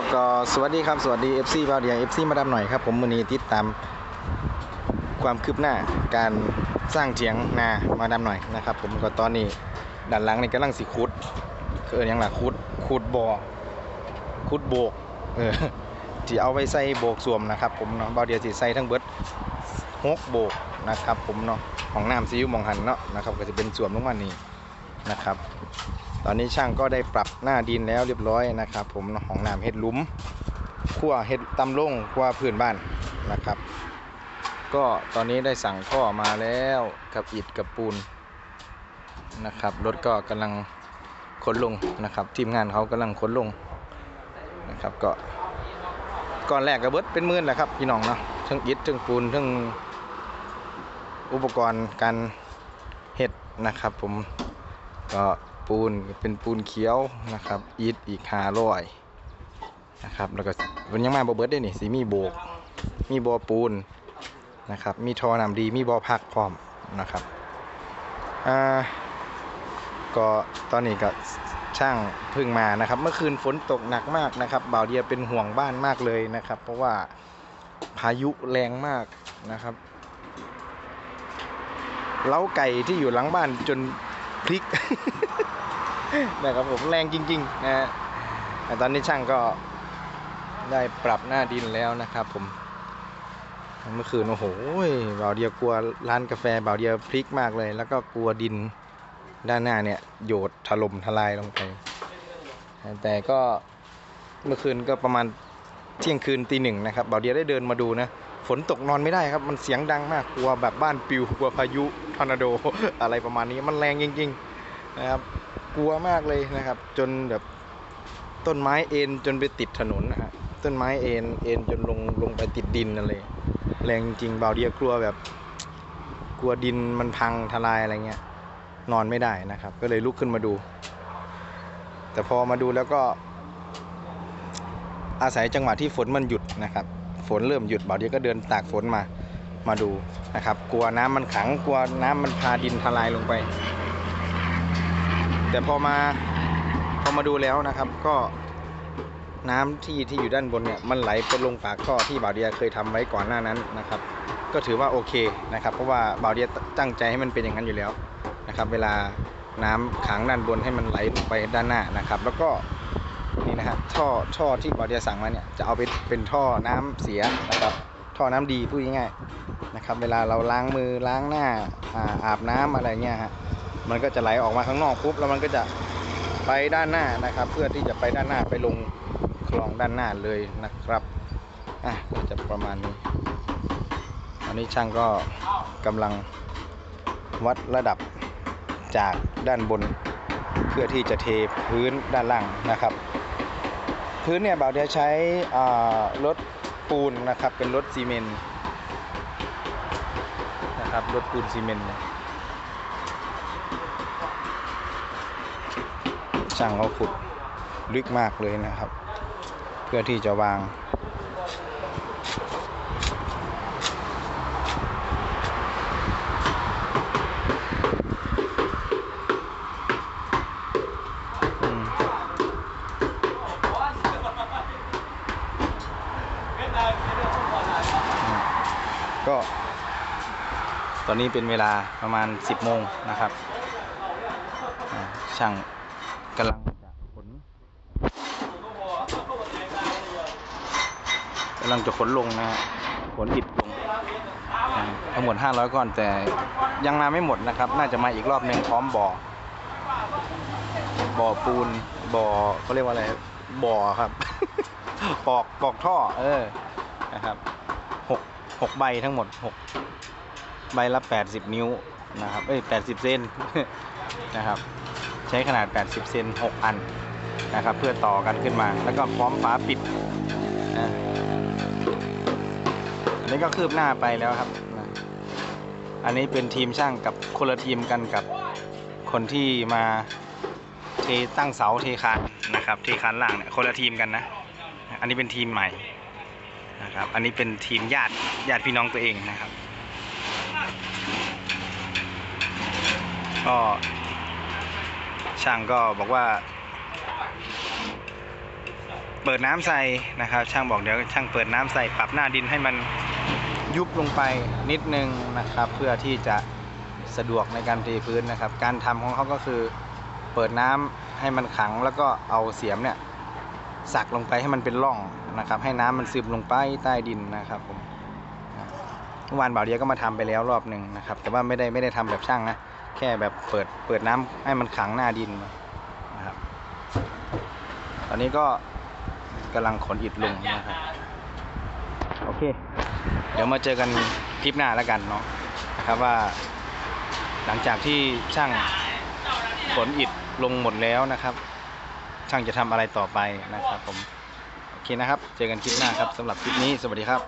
ครับก็สวัสดีครับสวัสดี FC บาวเดีย FC มาดามหน่อยครับผมมือนี้ติดตามความคืบหน้าการสร้างเถียงนามาดามหน่อยนะครับ ผมก็ตอนนี้ด้านหลังนี่กำลังสิขุดคืออนหยังล่ะขุดขุดบ่อขุดโบกเออที่เอาไว้ใส่โบกสวมนะครับ ผมเนาะบาวเดียสิใส่ทั้งเบิดหกโบกนะครับ ผมเนาะของน้ำซีอิ๊วมองหันเนาะนะครับก็จะเป็นสวมลงมานี่นะครับ ตอนนี้ช่างก็ได้ปรับหน้าดินแล้วเรียบร้อยนะครับ ผมของน้ำเห็ดลุมขั้วเห็ดตำลงขั้วพื้นบ้านนะครับ ก็ตอนนี้ได้สั่งท่อมาแล้วกับอิฐกับปูนนะครับรถก็กำลังขนลงนะครับ ทีมงานเขากำลังขนลงนะครับก็ก้อนแรกกระเบิดเป็นมื่นแหละครับพี่น้องเนาะทั้งอิฐทั้งปูนทั้งอุปกรณ์การเห็ดนะครับ ผมก็ ปูนเป็นปูนเขียวนะครับอิฐอีกห้าร้อยนะครับแล้วก็มันยังมาบ่เบิดได้นี่สีมีโบก มีบ่อปูนนะครับมีทอน้ำดีมีบ่อพักพร้อมนะครับอ่าก็ตอนนี้ก็ช่างเพึ่งมานะครับ เมื่อคืนฝนตกหนักมากนะครับบ่าวเดียเป็นห่วงบ้านมากเลยนะครับ เพราะว่าพายุแรงมากนะครับเล้าไก่ที่อยู่หลังบ้านจนพลิก นะครับผมแรงจริงๆนะฮะแต่ตอนนี้ช่างก็ได้ปรับหน้าดินแล้วนะครับผมเมื่อคืนโอ้โหบ่าวเดียวกลัวร้านกาแฟบ่าวเดียวพลิกมากเลย แล้วก็กลัวดินด้านหน้าเนี่ยโยดถล่มทลายลงไป แต่ก็เมื่อคืนก็ประมาณเที่ยงคืนตีหนึ่งนะครับบ่าวเดียวได้เดินมาดูนะฝนตกนอนไม่ได้ครับ มันเสียงดังมากกลัวแบบบ้านปิวกลัวพายุทอร์นาโดอะไรประมาณนี้มันแรงจริงๆนะครับ กลัวมากเลยนะครับ จนแบบต้นไม้เอ็นจนไปติดถนนนะฮะต้นไม้เอ็นเอ็นจนลงลงไปติดดินอะไรแรงจริงๆเบาเดียกลัวแบบ กลัวดินมันพังทลายอะไรเงี้ย นอนไม่ได้นะครับ ก็เลยลุกขึ้นมาดู แต่พอมาดูแล้วก็ อาศัยจังหวะที่ฝนมันหยุดนะครับ ฝนเริ่มหยุดเบาเดียก็เดินตากฝนมามาดูนะครับ กลัวน้ำมันขังกลัวน้ำมันพาดินทลายลงไป แต่พอมาพอมาดูแล้วนะครับ ก็น้ำที่ที่อยู่ด้านบนเนี่ยมันไหลไปลงปากท่อที่บ่าวเดียเคยทำไว้ก่อนหน้านั้นนะครับ ก็ถือว่าโอเคนะครับ เพราะว่าบ่าวเดียตั้งใจให้มันเป็นอย่างนั้นอยู่แล้วนะครับ เวลาน้ำขังด้านบนให้มันไหลไปด้านหน้านะครับ แล้วก็นี่นะฮะท่อท่อที่บ่าวเดียสั่งมาเนี่ยจะเอาไปเป็นท่อน้ำเสียนะครับท่อน้ำดีพูดง่ายๆนะครับ เวลาเราล้างมือล้างหน้าอาอาบน้ำอะไรเงี้ยฮะ มันก็จะไหลออกมาข้างนอกปุ๊บแล้วมันก็จะไปด้านหน้านะครับ เพื่อที่จะไปด้านหน้าไปลงคลองด้านหน้าเลยนะครับอะก็จะประมาณนี้ตอนนี้ช่างก็กำลังวัดระดับจากด้านบน เพื่อที่จะเทพื้นด้านล่างนะครับ พื้นเนี่ยบ่าวเดียใช้รถปูนนะครับเป็นรถซีเมนต์นะครับรถปูนซีเมนต์ ช่างเขาขุดลึกมากเลยนะครับ เพื่อที่จะวาง ก็ ตอนนี้เป็นเวลาประมาณ 10โมงนะครับช่าง กำลังจะขนกำลังจะขนลงนะฮะขนอิฐลงทั้งหมด 500 ก้อนแต่ยังมาไม่หมดนะครับ น่าจะมาอีกรอบหนึ่งพร้อมบ่อ บ่อปูน บ่อเขาเรียกว่าอะไร บ่อครับ ปอกปอกท่อ เออ นะครับหกหกใบทั้งหมดหกใบละแปดสิบนิ้วนะครับ เอ้ยแปดสิบเซนนะครับ ใช้ขนาด 80 เซน 6 อันนะครับ เพื่อต่อกันขึ้นมา แล้วก็พร้อมฝาปิดนะอันนี้ก็คืบหน้าไปแล้วครับนะอันนี้เป็นทีมช่างกับคนละทีมกันกับคนที่มาเทตั้งเสาเทคานนะครับ เทคานล่างเนี่ยคนละทีมกันนะ อันนี้เป็นทีมใหม่นะครับ อันนี้เป็นทีมญาติญาติพี่น้องตัวเองนะครับ ก็ ช่างก็บอกว่า เปิดน้ำใส่นะครับ ช่างบอกเดี๋ยวช่างเปิดน้ำใส่ปรับหน้าดินให้มันยุบลงไปนิดนึงนะครับ เพื่อที่จะสะดวกในการเทพื้นนะครับ การทำของเขาก็คือเปิดน้ำให้มันขังแล้วก็เอาเสียมเนี่ยสักลงไปให้มันเป็นร่องนะครับ ให้น้ำมันซึมลงไปใต้ดินนะครับผมเมื่อวานบ่าวเดียก็มาทำไปแล้วรอบหนึ่งนะครับ แต่ว่าไม่ได้ไม่ได้ทำแบบช่างนะ แค่แบบเปิดเปิดน้ำให้มันขังหน้าดินนะครับ ตอนนี้ก็กำลังขนอิฐลงนะครับ โอเค เดี๋ยวมาเจอกันคลิปหน้าแล้วกันเนาะนะครับว่า หลังจากที่ช่างขนอิฐลงหมดแล้วนะครับ ช่างจะทำอะไรต่อไปนะครับผมโอเคนะครับ เจอกันคลิปหน้าครับสำหรับคลิปนี้สวัสดีครับ